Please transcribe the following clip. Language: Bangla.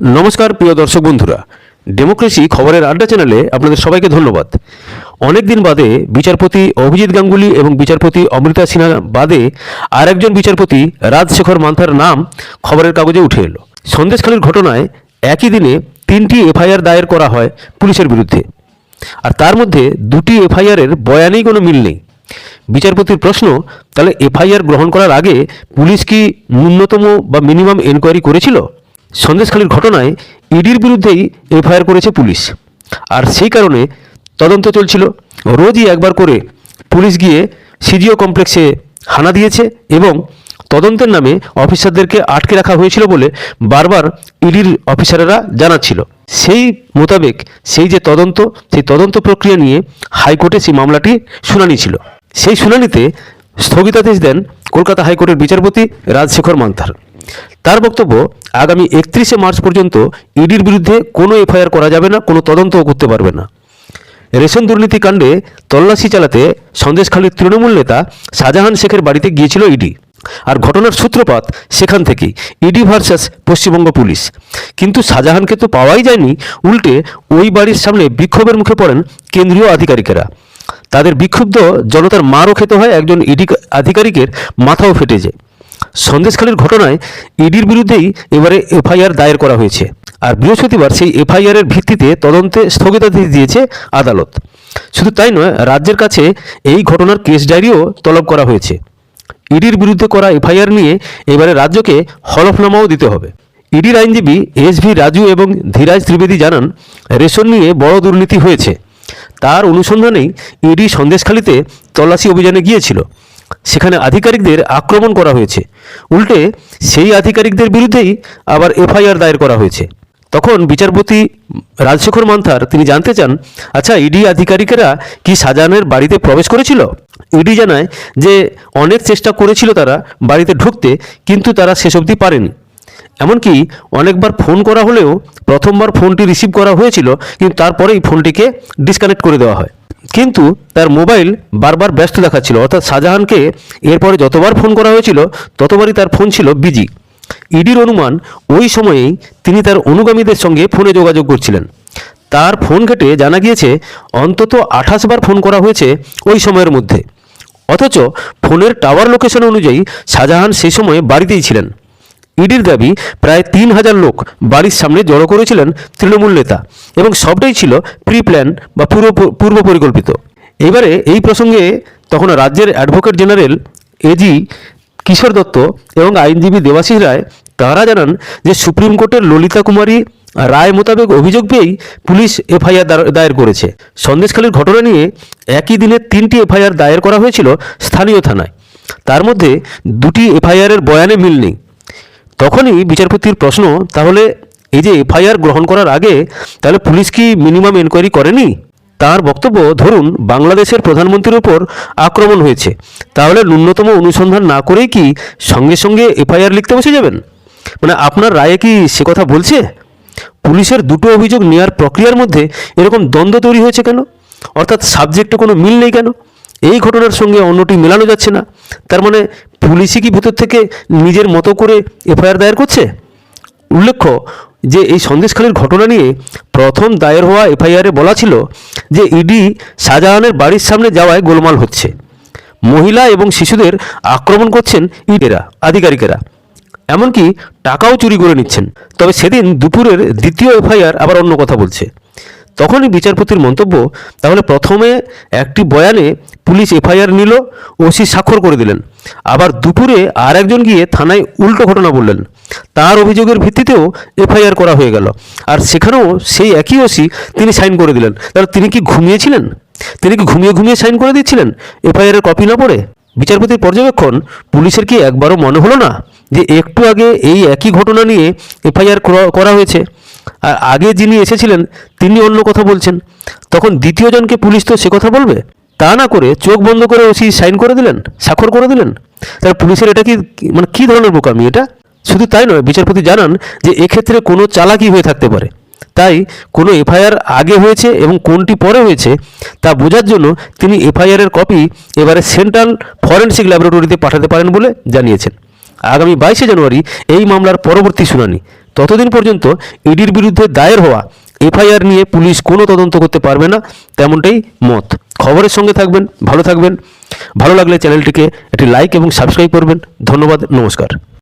নমস্কার, প্রিয় দর্শক বন্ধুরা। ডেমোক্রেসি খবরের আড্ডা চ্যানেলে আপনাদের সবাইকে ধন্যবাদ। অনেক দিন বাদে বিচারপতি অভিজিৎ গাঙ্গুলি এবং বিচারপতি অমৃতা সিনহা বাদে আর একজন বিচারপতি রাজশেখর মান্থার নাম খবরের কাগজে উঠে এলো। সন্দেশখালীর ঘটনায় একই দিনে তিনটি এফআইআর দায়ের করা হয় পুলিশের বিরুদ্ধে। আর তার মধ্যে দুটি এফআইআরের বয়ানেই কোনো মিল নেই। বিচারপতির প্রশ্ন, তাহলে এফআইআর গ্রহণ করার আগে পুলিশ কি ন্যূনতম বা মিনিমাম এনকোয়ারি করেছিল? সন্দেশখালীর ঘটনায় ইডির বিরুদ্ধেই এফআইআর করেছে পুলিশ। আর সেই কারণে তদন্ত চলছিল। রোজই একবার করে পুলিশ গিয়ে সিজিও কমপ্লেক্সে হানা দিয়েছে এবং তদন্তের নামে অফিসারদেরকে আটকে রাখা হয়েছিল বলে বারবার ইডির অফিসারেরা জানাচ্ছিল। সেই মোতাবেক সেই যে তদন্ত, সেই তদন্ত প্রক্রিয়া নিয়ে হাইকোর্টে সেই মামলাটি শুনানি ছিল। সেই শুনানিতে স্থগিতাদেশ দেন কলকাতা হাইকোর্টের বিচারপতি রাজশেখর মান্থার। তার বক্তব্য, আগামী একত্রিশে মার্চ পর্যন্ত ইডির বিরুদ্ধে কোনো এফআইআর করা যাবে না, কোনো তদন্তও করতে পারবে না। রেশন দুর্নীতি কাণ্ডে তল্লাশি চালাতে সন্দেশখালীর তৃণমূল নেতা শাহজাহান শেখের বাড়িতে গিয়েছিল ইডি। আর ঘটনার সূত্রপাত সেখান থেকেই, ইডি ভার্সাস পশ্চিমবঙ্গ পুলিশ। কিন্তু শাহজাহানকে তো পাওয়াই যায়নি, উল্টে ওই বাড়ির সামনে বিক্ষোভের মুখে পড়েন কেন্দ্রীয় আধিকারিকেরা। তাদের বিক্ষুব্ধ জনতার মারও খেতে হয়, একজন ইডি আধিকারিকের মাথাও ফেটে যায়। সন্দেশখালীর ঘটনায় ইডির বিরুদ্ধেই এবারে এফআইআর দায়ের করা হয়েছে। আর বৃহস্পতিবার সেই এফআইআর এর ভিত্তিতে তদন্তে স্থগিতাদেশ দিয়েছে আদালত। শুধু তাই নয়, রাজ্যের কাছে এই ঘটনার কেস ডায়েরিও তলব করা হয়েছে। ইডির বিরুদ্ধে করা এফআইআর নিয়ে এবারে রাজ্যকে হলফনামাও দিতে হবে। ইডির আইনজীবী এস ভি রাজু এবং ধীরাজ ত্রিবেদী জানান, রেশন নিয়ে বড় দুর্নীতি হয়েছে। তার অনুসন্ধানেই ইডি সন্দেশখালীতে তল্লাশি অভিযানে গিয়েছিল। সেখানে আধিকারিকদের আক্রমণ করা হয়েছে। উল্টে সেই আধিকারিকদের বিরুদ্ধেই আবার এফআইআর দায়ের করা হয়েছে। তখন বিচারপতি রাজশেখর মান্থার তিনি জানতে চান আচ্ছা ইডি আধিকারিকেরা কি শাহজাহানের বাড়িতে প্রবেশ করেছিল? ইডি জানায় যে অনেক চেষ্টা করেছিল তারা বাড়িতে ঢুকতে, কিন্তু তারা শেষ অবধি পারেনি। এমনকি অনেকবার ফোন করা হলেও প্রথমবার ফোনটি রিসিভ করা হয়েছিল, কিন্তু তারপরেই ফোনটিকে ডিসকানেক্ট করে দেওয়া হয়। কিন্তু তার মোবাইল বারবার ব্যস্ত দেখাচ্ছিল। অর্থাৎ শাহজাহানকে এরপরে যতবার ফোন করা হয়েছিল, ততবারই তার ফোন ছিল বিজি। ইডির অনুমান ওই সময়েই তিনি তার অনুগামীদের সঙ্গে ফোনে যোগাযোগ করছিলেন। তার ফোন ঘেটে জানা গিয়েছে, অন্তত আঠাশ বার ফোন করা হয়েছে ওই সময়ের মধ্যে। অথচ ফোনের টাওয়ার লোকেশন অনুযায়ী শাহজাহান সেই সময় বাড়িতেই ছিলেন। ইডির দাবি প্রায় তিন হাজার লোক বাড়ির সামনে জড়ো করেছিলেন তৃণমূল নেতা এবং সবটাই ছিল প্রি প্ল্যান বা পূর্ব পূর্ব পরিকল্পিত। এবারে এই প্রসঙ্গে তখন রাজ্যের advocate general AG Kishore Dutta এবং আইনজীবী দেবাশিস রায় তারা জানান যে সুপ্রিম কোর্টের ললিতা কুমারী রায় মোতাবেক অভিযোগ পেয়েই পুলিশ এফআইআর দায়ের করেছে। সন্দেশখালীর ঘটনা নিয়ে একই দিনে তিনটি এফআইআর দায়ের করা হয়েছিল স্থানীয় থানায়। তার মধ্যে দুটি এফআইআরের বয়ানে মিল নেই। তখনই বিচারপতির প্রশ্ন, তাহলে এই যে এফআইআর গ্রহণ করার আগে তাহলে পুলিশ কি মিনিমাম এনকোয়ারি করেনি? তার বক্তব্য, ধরুন, বাংলাদেশের প্রধানমন্ত্রীর উপর আক্রমণ হয়েছে। তাহলে ন্যূনতম অনুসন্ধান না করেই কি সঙ্গে সঙ্গে এফআইআর লিখতে বসে যাবেন? মানে আপনার রায়ে কি সে কথা বলছে? পুলিশের দুটো অভিযোগ নেওয়ার প্রক্রিয়ার মধ্যে এরকম দ্বন্দ্ব তৈরি হয়েছে কেন? অর্থাৎ সাবজেক্টে কোনো মিল নেই কেন? এই ঘটনার সঙ্গে অন্যটি মেলানো যাচ্ছে না। তার মানে পুলিশই কি ভেতর থেকে নিজের মতো করে এফআইআর দায়ের করছে? উল্লেখ্য যে এই সন্দেশখালীর ঘটনা নিয়ে প্রথম দায়ের হওয়া এফআইআরে বলা ছিল যে ইডি শাহজাহানের বাড়ির সামনে যাওয়ায় গোলমাল হচ্ছে। মহিলা এবং শিশুদের আক্রমণ করছেন ইডেরা, আধিকারিকেরা। এমনকি টাকাও চুরি করে নিচ্ছেন। তবে সেদিন দুপুরের দ্বিতীয় এফআইআর আবার অন্য কথা বলছে। তখনই বিচারপতির মন্তব্য, তাহলে প্রথমে একটি বয়ানে পুলিশ এফআইআর নিল, ওসি স্বাক্ষর করে দিলেন। আবার দুপুরে আর একজন গিয়ে থানায় উল্টো ঘটনা বললেন। তার অভিযোগের ভিত্তিতেও এফআইআর করা হয়ে গেল। আর সেখানেও সেই একই ওসি তিনি সাইন করে দিলেন। তাহলে তিনি কি ঘুমিয়েছিলেন? তিনি কি ঘুমিয়ে ঘুমিয়ে সাইন করে দিচ্ছিলেন এফআইআর এর কপি না পড়ে? বিচারপতির পর্যবেক্ষণ, পুলিশের কি একবারও মনে হলো না যে একটু আগে এই একই ঘটনা নিয়ে এফআইআর করা হয়েছে? আর আগে যিনি এসেছিলেন, তিনি অন্য কথা বলছেন। তখন দ্বিতীয় জনকে পুলিশ তো সে কথা বলবে? তা না করে চোখ বন্ধ করে ওসি সাইন করে দিলেন, স্বাক্ষর করে দিলেন? তাহলে পুলিশের এটা কি মানে কী ধরনের বোকামি এটা? শুধু তাই নয়, বিচারপতি জানান যে এক্ষেত্রে কোনো চালাকি হয়ে থাকতে পারে। তাই কোনো এফআইআর আগে হয়েছে এবং কোনটি পরে হয়েছে, তা বোঝার জন্য তিনি এফআইআরের কপি এবারে সেন্ট্রাল ফরেন্সিক ল্যাবরেটরিতে পাঠাতে পারেন বলে জানিয়েছেন। আগামী বাইশে জানুয়ারি এই মামলার পরবর্তী শুনানি। ততদিন পর্যন্ত ইডির বিরুদ্ধে দায়ের হওয়া এফআইআর নিয়ে পুলিশ কোনো তদন্ত করতে পারবে না, তেমনটাই মত। খবরের সঙ্গে থাকবেন, ভালো থাকবেন। ভালো লাগলে চ্যানেলটিকে একটি লাইক এবং সাবস্ক্রাইব করবেন। ধন্যবাদ, নমস্কার।